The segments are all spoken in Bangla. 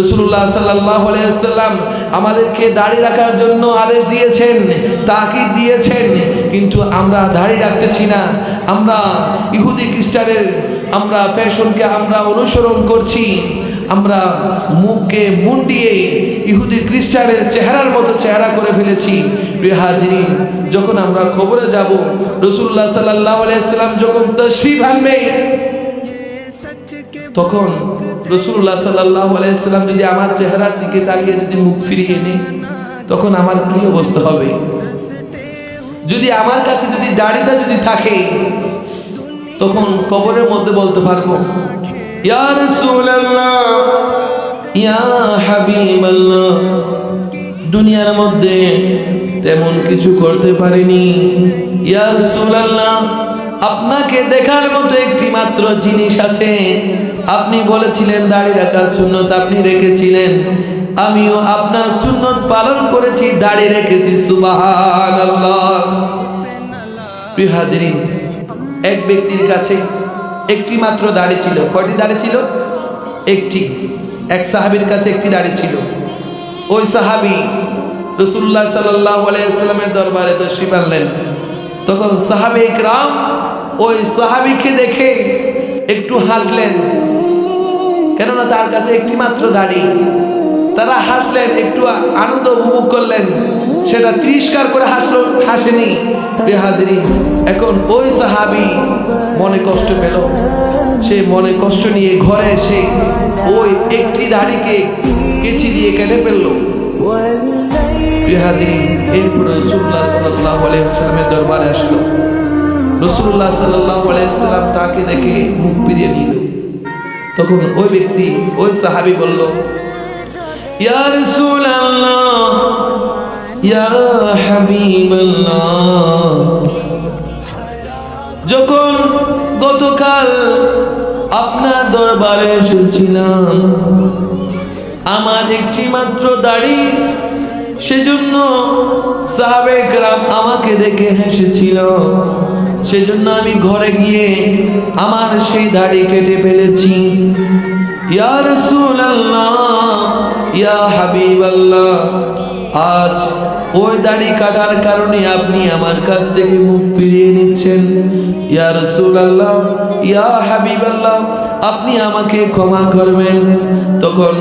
রসুল্লাহ সাল্লাহ আলাইসাল্লাম আমাদেরকে দাড়ি রাখার জন্য আদেশ দিয়েছেন, তাকিদ দিয়েছেন, কিন্তু আমরা দাড়ি রাখতেছি না। আমরা ইহুদি খ্রিস্টানের, আমরা ফ্যাশনকে আমরা অনুসরণ করছি। আমরা মুখকে মুন্ডিয়ে ইহুদি খ্রিস্টানের চেহারার মতো চেহারা করে ফেলেছি। প্রিয় হাজিরি যখন আমরা খবরে যাব, রসুল্লাহ সাল্লাহ আলাইসাল্লাম যখন তশরিফ আনবে তখন রসুল্লাহ সাল্লাহ আলাইসাল্লাম যদি আমার চেহারার দিকে তাকিয়ে যদি মুখ ফিরিয়ে নেই তখন আমার কি অবস্থা হবে? যদি আমার কাছে যদি দাড়িটা যদি থাকে, তখন কবরের মধ্যে বলতে পারব দুনিয়ার মধ্যে তেমন কিছু করতে পারিনি। ইয়া রাসূলুল্লাহ, আপনাকে দেখার মতো একটি মাত্র জিনিস আছে আপনি বলেছিলেন দাড়ি রাখার সুন্নত আপনি রেখেছিলেন। আমিও আপনার সুন্নত পালন করেছি, দাড়ি রেখেছি হাজিরিন, এক ব্যক্তির কাছে একটি মাত্র দাড়ি ছিল। কয়টি দাড়ি ছিল? একটি। এক সাহাবীর কাছে একটি দাড়ি ছিল। ওই সাহাবি রসুল্লাহ সাল্লাহ আলাইসাল্লামের দরবারে তশরিফ আনলেন। তখন সাহাবি ইকরাম ওই সাহাবিকে দেখে একটু হাসলেন। কেননা তার কাছে একটি মাত্র দাড়ি। তারা হাসলেন, একটু আনন্দ উপভোগ করলেন। সেটা তিরস্কার করে হাসলো, হাসেনি। বেহাজিরি, এখন ওই সাহাবি মনে কষ্ট পেল। সে মনে কষ্ট নিয়ে ঘরে এসে ওই একটি দাড়িকে কেচি দিয়ে কেটে ফেলল। বেহাজিরি এরপরে রসুল্লাহ সাল্লাহ আলাইসালামের দরবারে আসলো। রসুল্লাহ সাল্লাহ আলাইসালাম তাকে দেখে মুখ ফিরিয়ে নিল। তখন ওই ব্যক্তি, ওই সাহাবি বলল যখন গতকাল আপনার দরবারে এসেছিলাম, আমার একটি মাত্র দাড়ি, সেজন্য সাহাবেক রাম আমাকে দেখে হেসেছিল। সেজন্য আমি ঘরে গিয়ে আমার সেই দাড়ি কেটে ফেলেছি। ইয়া ইয়া হাবিবাল্লাহ, আজ ওই দাড়ি কাটার কারণে আপনি আমার কাছ থেকে মুখ ফিরিয়ে নিচ্ছেন। ইয়া রসুল রাসূলুল্লাহ, ইয়া হাবিব আল্লাহ আপনি আমাকে ক্ষমা করবেন। তখন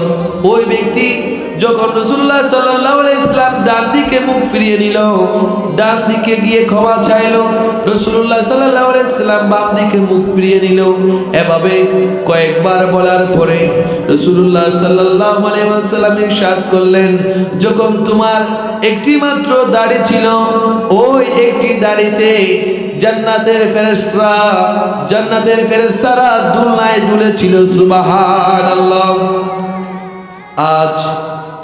ওই ব্যক্তি যখন রসুল্লাহ সাল্লাহ ইসলাম ডান দিকে মুখ ফিরিয়ে নিল, ডান দিকে গিয়ে ক্ষমা চাইল রসুল্লাহ সাল্লাহ ইসলাম বাম দিকে মুখ ফিরিয়ে নিল। এভাবে কয়েকবার বলার পরে রসুল্লাহ সাল্লাহ আলাইসাল্লাম ইরশাদ করলেন, যখন তোমার একটি মাত্র দাড়ি ছিল, ওই একটি দাড়িতে জান্নাতের ফেরেশতারা জান্নাতের ফেরেস্তারা দুলনায় দুলেছিল, সুবহানাল্লাহ। আজ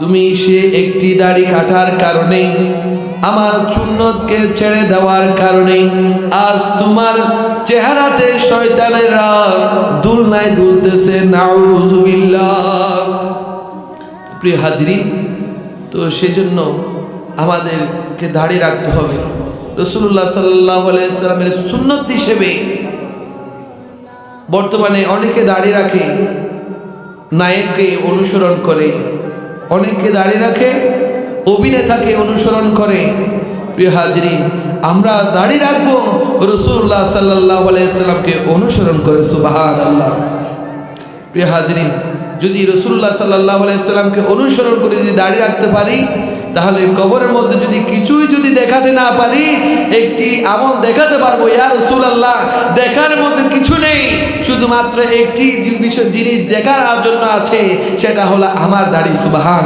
তুমি সে একটি দাড়ি কাটার কারণে আমার চুন্নতকে ছেড়ে দেওয়ার কারণে আজ তোমার চেহারাতে শয়তানেরা দুলনায় দুলতেছে, নাউজুবিল্লাহ। প্রিয় হাজরি তো সেজন্য আমাদেরকে দাড়ি রাখতে হবে। রসুল্লাহ সাল্লাহ সুন্নত হিসেবে বর্তমানে অনেকে দাঁড়িয়ে রাখে, নায়ককে অনুসরণ করে। অনেকে দাঁড়িয়ে রাখে, অভিনেতাকে অনুসরণ করে। প্রিয় হাজরিন আমরা দাঁড়িয়ে রাখব রসুল্লাহ সাল্লাহ আলাইসাল্লামকে অনুসরণ করে সুবাহান আল্লাহ প্রিয় হাজরিন যদি রসুল্লাহ সাল্লাহ আলাইসাল্লামকে অনুসরণ করে যদি দাঁড়িয়ে রাখতে পারি তাহলে কবরের মধ্যে যদি কিছুই যদি দেখাতে না পারি, একটি আমল দেখাতে পারব। আর রসুল আল্লাহ দেখার মধ্যে কিছু নেই। শুধুমাত্র একটি বিষয় জিনিস দেখার জন্য আছে, সেটা হলো আমার দাড়ি সুবাহান